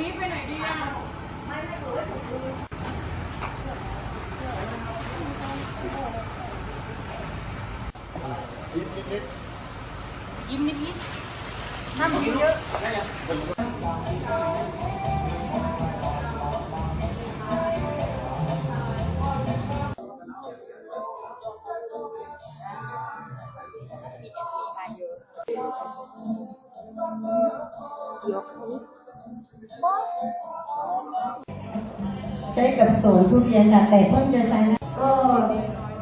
นี้ไปไหนดีอะยิ้มนิดนิดห้ามยิ้มเยอะมีเอฟเยอะ ใช้กับสวนทุเรียนค่ะ แต่เพิ่งจะใช้นะก็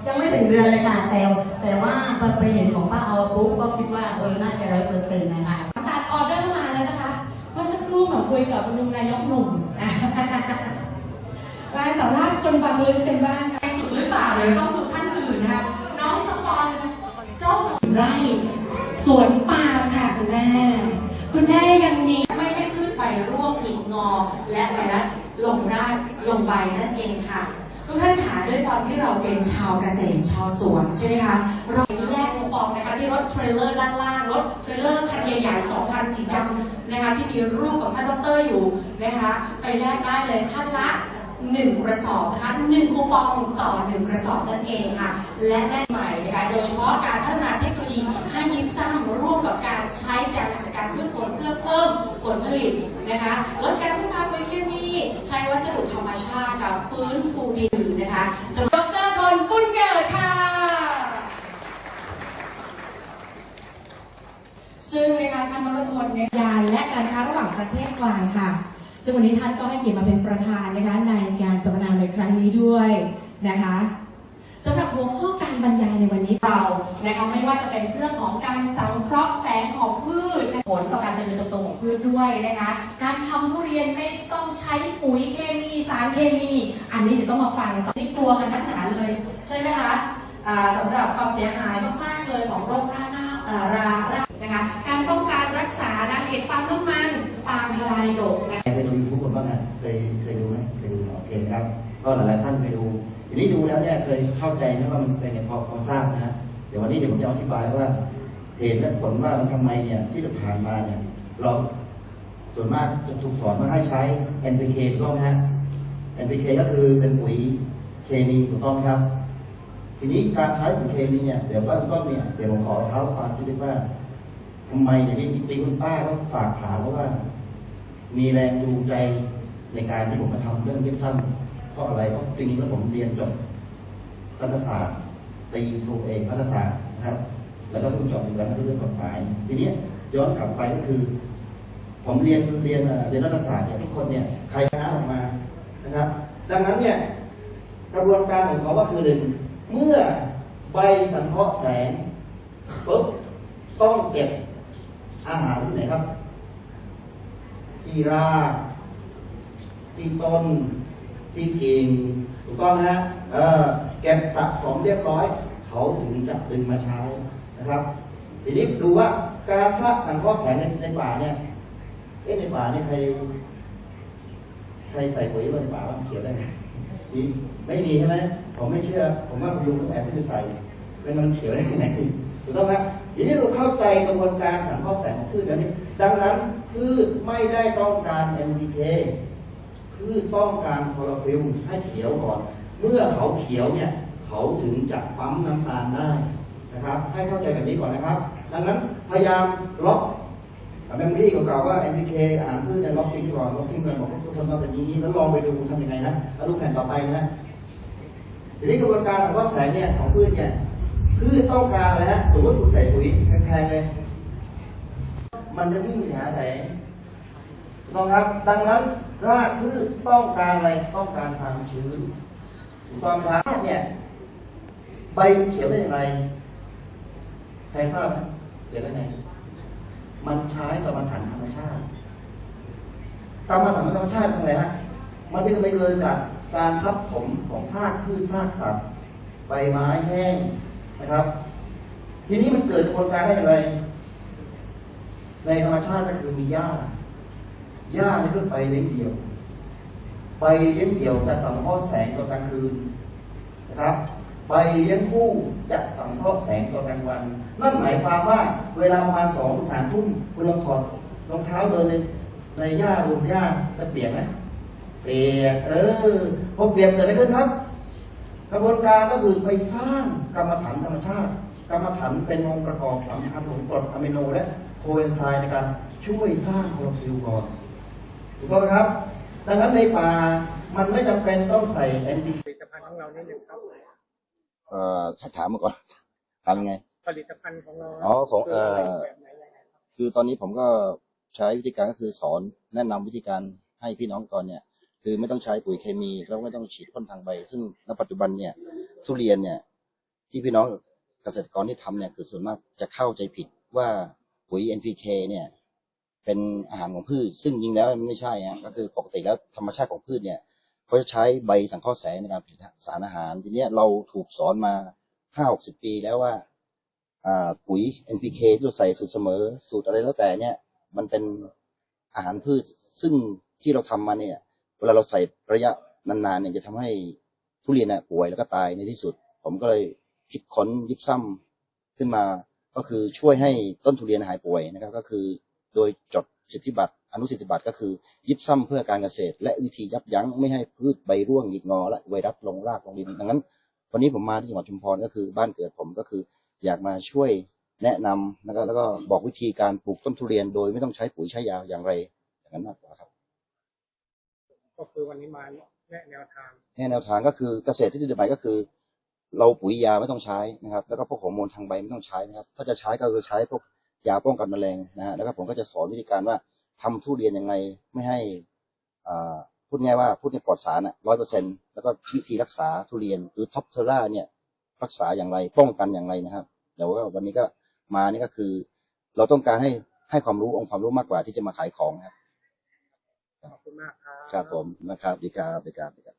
ยังไม่ถึงเดือนเลยค่ะ แต่แต่ว่าพอไปเห็นของป้าเอปุ๊บก็คิดว่าเออน่าจะร้อยเปอร์เซ็นต์นะคะตัดออเดอร์มาแล้วนะคะเมื่อสักครู่เหมือนคุยกับลุงนายกหนุ่มมาสัมภาษณ์คนบางลึกกันบ้างค่ะสุดหรือเปล่าเดี๋ยต้องดูท่านอื่นนะคะน้องสปอนเจ้าของไร่สวนปาล์มค่ะคุณแม่คุณแม่ยังมีไม่ให้พืชใบร่วงหงิกงอและไวรัส ลงรากลงใบนั่นเองค่ะทุกท่านขาด้วยความที่เราเป็นชาวเกษตรชาวสวนใช่ไหมคะเราแลกคูปองนะคะที่รถเทรลเลอร์ด้านล่างรถเทรลเลอร์คันใหญ่ๆสองคันสีดำนะคะที่มีรูปของท่านดอกเตอรอยู่นะคะไปแลกได้เลยท่านละหนึ่งกระสอบนะคะหนึ่งคูปองต่อหนึ่งกระสอบนั่นเองค่ะ และแน่ใหม่นะคะโดยเฉพาะการพัฒนาเทคโนโลยีให้ยิบซ้ำร่วมกับการใช้ยาสกัดพืชผลเพื่อเพิ่มผลผลิตนะคะลดการพึ่งพาปุ๋ยเคมีใช้วัสดุธรรมชาติค่ะฟื้นฟูดินนะคะ สำหรับดรพลปุ้นเกิดค่ะ ซึ่งนะคะท่านรทนนี่ยยานและการค้าระหว่างประเทศกลางค่ะ ซึ่งวันนี้ท่านก็ให้เกียรติมาเป็นประธานนะคะในการสัมมนาในครั้งนี้ด้วยนะคะสำหรับหัวข้อการบรรยายในวันนี้เรานะคะไม่ว่าจะเป็นเรื่องของการสังเคราะห์แสงของพืชผลต่อการเจริญเติบโตของพืชด้วยนะคะการทำทุเรียนไม่ต้องใช้ปุ๋ยเคมีสารเคมี อันนี้เดี๋ยวต้องมาฟังสองนี่ กลัวกันนักหนาเลย ใช่ไหมคะอ่าสำหรับความเสียหายมากๆเลยของโรคราหน้าอ่ารารานะคะการป้องกันรักษานะเหตุปาล์มน้ำมันปาล์มทลายโดกนะคะเคยดูยูทูบคนบ้างอะเคยเคยดูไหมเคยดูโอเคครับ ก็หลายๆท่านเคยดูทีนี้ดูแล้วเนี่ยเคยเข้าใจไหมว่ามันเป็นไงพอพอทราบนะฮะเดี๋ยววันนี้เดี๋ยวผมจะอธิบายว่าเหตุและผลว่ามันทำไมเนี่ยที่ผ่านมาเนี่ยเราส่วนมากจะถูกสอนมาให้ใช้ NPK ถูกต้องไหมฮะ NPK ก็คือเป็นปุ๋ย เคมีถูกต้องไหมครับ ทีนี้การใช้ปุ๋ยเคมีเนี่ย เดี๋ยวเบื้องต้นเนี่ยเดี๋ยวผมขอเท้าความคิดว่าทำไมเนี่ยมีปีคุณป้าก็ฝากถามเพราะว่า มีแรงจูงใจในการที่ผมมาทำเรื่องเย็บซ้ำเพราะอะไรเพราะจริงๆแล้วผมเรียนจบรัฐศาสตร์ตีโทเอกรัฐศาสตร์นะครับ แล้วก็เพิ่งจบอยู่แล้วเรื่องกฎหมาย ทีนี้ย้อนกลับไปก็คือ ผมเรียนเรียนเอ่อเรียนรัฐศาสตร์เนี่ยทุกคนเนี่ยใครชนะออกมานะครับ ดังนั้นเนี่ย กระบวนการของเขาก็คือหนึ่งเมื่อใบสังเคราะห์แสงปุ๊บต้องเก็บอาหารที่ไหนครับ ที่รากที่ต้นที่กิ่งถูกต้องนะฮะเออเก็บสะสมเรียบร้อย เขาถึงจะดึงมาใช้นะครับ ทีนี้ดูว่าการสร้างสังเคราะห์แสงในในป่าเนี่ยเอ๊ะในป่าเนี่ยใคร ใครใส่ปุ๋ยไว้ในป่ามันเขียวได้ไงมีไม่มีใช่ไหมผมไม่เชื่อ ผมว่าคุณลุงต้องแอบไปใส่ไม่งั้นมันเขียวได้ยังไงถูกต้องไหมทีนี้เราเข้าใจกระบวนการสังเคราะห์แสงของพืชแล้วนี่ดังนั้นพืชไม่ได้ต้องการ NPK พืชต้องการคลอโรฟิลให้เขียวก่อน เมื่อเขาเขียวเนี่ย เขาถึงจะปั๊มน้ำตาลได้นะครับ ให้เข้าใจแบบนี้ก่อนนะครับ ดังนั้นพยายามล็อก แมมโมรี่เก่าๆว่า NPK อาหารพืชเนี่ยล็อกทิ้งก่อนล็อกทิ้งก่อนบอกว่าทำมาแบบนี้แล้วลองไปดูทำยังไงนะแล้วดูแผ่นต่อไปนะทีนี้กระบวนการของว่าแสงเนี่ยของพืชเนี่ยพืชต้องการอะไรฮะสมมติคุณใส่ปุ๋ยแพงๆเลย มันจะวิ่งหาแสงถูกต้องครับ ดังนั้นรากพืชต้องการอะไรต้องการความชื้นต้องไหมครับเนี่ย ใบเขียวได้อย่างไรใครทราบไหมเขียวได้ไง มันใช้กรรมฐานธรรมชาติกรรมฐานธรรมชาติเป็นไงฮะมันจะไปเลยจากการทับถมของซากพืชซากสัตว์ใบไม้แห้งนะครับ ทีนี้มันเกิดกระบวนการได้อย่างไร ในธรรมชาติก็คือมีหญ้าหญ้านี่คือใบเลี้ยงเดี่ยวใบเลี้ยงเดี่ยวจะสังเคราะห์แสงตอนกลางคืนนะครับใบเลี้ยงคู่จะสังเคราะห์แสงตอนกลางวัน นั่นหมายความว่าเวลาประมาณสองสามทุ่มคุณลองถอดรองเท้าเดินในในหญ้ารูหญ้าจะเปียกไหมเปลี่ยนเออพอเปลี่ยนเกิดอะไรขึ้นครับ กระบวนการก็คือไปสร้างกรรมฐานธรรมชาติ กรรมฐานเป็นองค์ประกอบสำคัญของกรดอะมิโนและโคเอนไซม์ในการช่วยสร้างโคลอฟิลก่อนถูกต้องไหมครับ ดังนั้นในป่ามันไม่จำเป็นต้องใส่แอนติผลิตภัณฑ์ของเรานี่หนึ่งครับเอ่อถ้าถามมาก่อนทำยังไง ผลิตภัณฑ์ของเราอ๋อของคือะไรเอ่อ แบบไหนยังไงครับคือตอนนี้ผมก็ใช้วิธีการก็คือสอนแนะนำวิธีการให้พี่น้องก่อนเนี่ย คือไม่ต้องใช้ปุ๋ยเคมีแล้วไม่ต้องฉีดพ่นทางใบ ซึ่งณปัจจุบันเนี่ย ทุเรียนเนี่ย ที่พี่น้องเกษตรกรที่ทำเนี่ยคือส่วนมากจะเข้าใจผิดว่าปุ๋ย NPK เนี่ย เป็นอาหารของพืช ซึ่งจริงแล้วมันไม่ใช่ฮะก็คือปกติแล้วธรรมชาติของพืชเนี่ยเขาจะใช้ใบสังเคราะห์แสงในการผลิตสารอาหาร ทีเนี้ยเราถูกสอนมาห้าหกสิบปีแล้วว่าอ่า ปุ๋ย NPK ที่เราใส่สูตรเสมอ สูตรอะไรแล้วแต่เนี่ย มันเป็นอาหารพืช ซึ่งที่เราทำมาเนี่ย เวลาเราใส่ระยะนานๆเนี่ยจะทำให้ทุเรียนน่ะป่วยแล้วก็ตายในที่สุด ผมก็เลยคิดค้นยิบซ้ำขึ้นมา ก็คือช่วยให้ต้นทุเรียนหายป่วยนะครับ ก็คือโดยจดสิทธิบัตรอนุสิทธิบัตรก็คือ ยิบซ้ำเพื่อการเกษตร และวิธียับยั้งไม่ให้พืชใบร่วงหงิกงอ และไวรัสลงรากลงดินดังนั้น วันนี้ผมมาที่จังหวัดชุมพรก็คือบ้านเกิดผมก็คือ อยากมาช่วยแนะนำนะครับแล้วก็บอกวิธีการปลูกต้นทุเรียนโดยไม่ต้องใช้ปุ๋ยใช้ยาอย่างไรอย่างนั้นมากกว่าครับ ก็คือวันนี้มาแนะแนวทางแนวทางก็คือเกษตรที่ดีใหม่ก็คือ เราปุ๋ยยาไม่ต้องใช้นะครับ แล้วก็พวกฮอร์โมนทางใบไม่ต้องใช้นะครับ ถ้าจะใช้ก็คือใช้พวกยาป้องกันแมลงนะฮะแล้วก็ผมก็จะสอนวิธีการว่าทำทุเรียนยังไงไม่ให้อ่าพูดง่ายว่าพูดในปลอดสารอะร้อยเปอร์เซ็นแล้วก็วิธีรักษาทุเรียนหรือท็อปเทอร่าเนี่ย รักษาอย่างไรป้องกันอย่างไรนะครับ เดี๋ยวว่าวันนี้ก็มานี่ก็คือ เราต้องการให้ให้ความรู้องค์ความรู้มากกว่าที่จะมาขายของครับขอบคุณมากครับครับผมนะครับดีครับดีครับดีครับ